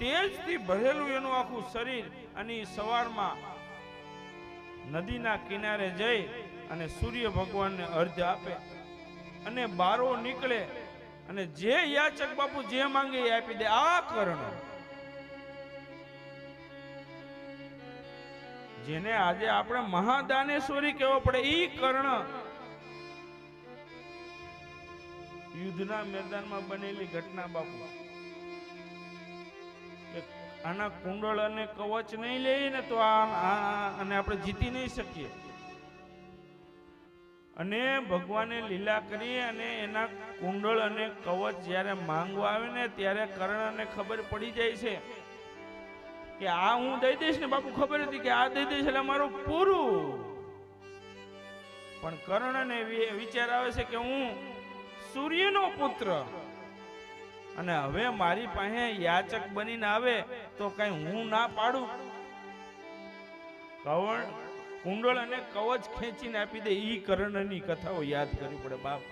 તેજથી ભરેલું એનું આખું શરીર અને સવારમાં નદીના કિનારે જઈ અને સૂર્ય ભગવાનને અર્ધ આપે. અને બારો નીકળે અને જે યાચક બાપુ જે માંગે એ આપી દે આ કર્ણ. જેને આજે આપણે મહાદાનેશ્વરી કહેવો પડે, ઈ કર્ણ યુદ્ધના મેદાનમાં બનેલી ઘટના બાપુ. આના કુંડળ અને કવચ નહીં લઈએ ને તો આ આ- અને આપણે જીતી નહીં શકીએ. અને ભગવાને લીલા કરી અને એના કુંડળ અને કવચ જ્યારે માંગવા આવે ને ત્યારે કર્ણને ખબર પડી જાય છે કે આ હું દઈ દઈશ ને બાપુ, ખબર હતી કે આ દઈ દઈશ એટલે મારું પૂરું. પણ કર્ણને વિચાર આવે છે કે હું સૂર્યનો પુત્ર અને હવે મારી પાસે યાચક બનીને આવે તો કઈ હું ના પાડું. કવળ કુંડળ અને કવચ ખેંચીને આપી દે. ઈ કર્ણની કથાઓ યાદ કરવી પડે બાપ.